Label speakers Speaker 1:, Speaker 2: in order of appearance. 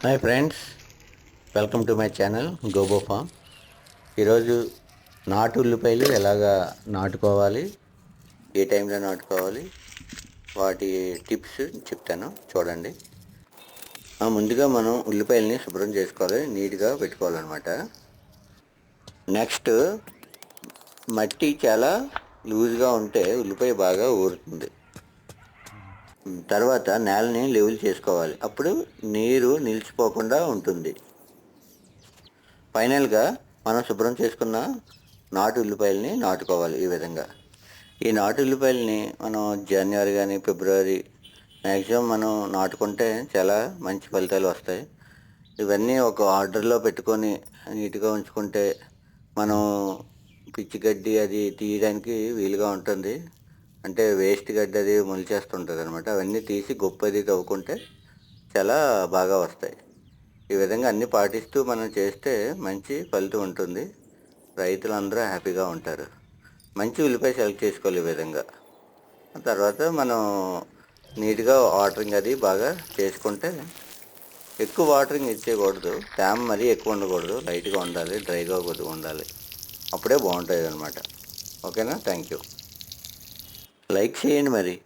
Speaker 1: Hi friends welcome to my channel Gobo farm ఈరోజు నాటు ఉల్లిపాయలు ఎలాగా నాటుకోవాలి ఏ టైంలో నాటుకోవాలి వాటి టిప్స్ చెప్తాను చూడండి. ముందుగా మనం ఉల్లిపాయలని శుభ్రం చేసుకోవాలి నీట్గా పెట్టుకోవాలన్నమాట. నెక్స్ట్ మట్టి చాలా లూజ్గా ఉంటే ఉల్లిపాయ బాగా ఊరుతుంది. తర్వాత నేలని లెవెల్ చేసుకోవాలి. అప్పుడు నీరు నిలిచిపోకుండా ఉంటుంది. ఫైనల్గా మనం శుభ్రం చేసుకున్న నాటు ఉల్లిపాయలని నాటుకోవాలి ఈ విధంగా. ఈ నాటు ఉల్లిపాయలని మనం జనవరి కానీ ఫిబ్రవరి మ్యాక్సిమం మనం నాటుకుంటే చాలా మంచి ఫలితాలు వస్తాయి. ఇవన్నీ ఒక ఆర్డర్లో పెట్టుకొని నీట్గా ఉంచుకుంటే మనం పిచ్చి గడ్డి అది తీయడానికి వీలుగా ఉంటుంది. అంటే వేస్ట్ గడ్డి అది మొలిచేస్తుంటుంది అనమాట అవన్నీ తీసి గొప్పది తవ్వుకుంటే చాలా బాగా వస్తాయి. ఈ విధంగా అన్నీ పాటిస్తూ మనం చేస్తే మంచి ఫలితం ఉంటుంది. రైతులందరూ హ్యాపీగా ఉంటారు. మంచి ఉల్లిపాయ సెలెక్ట్ చేసుకోవాలి ఈ విధంగా. తర్వాత మనం నీట్గా వాటరింగ్ అది బాగా చేసుకుంటే ఎక్కువ వాటరింగ్ ఇచ్చేయకూడదు. తేమ మరీ ఎక్కువ ఉండకూడదు. లైట్గా ఉండాలి డ్రైగా కొద్దిగా ఉండాలి. అప్పుడే బాగుంటుంది అనమాట ఓకేనా? థ్యాంక్ యూ లైక్ చేయండి మరి.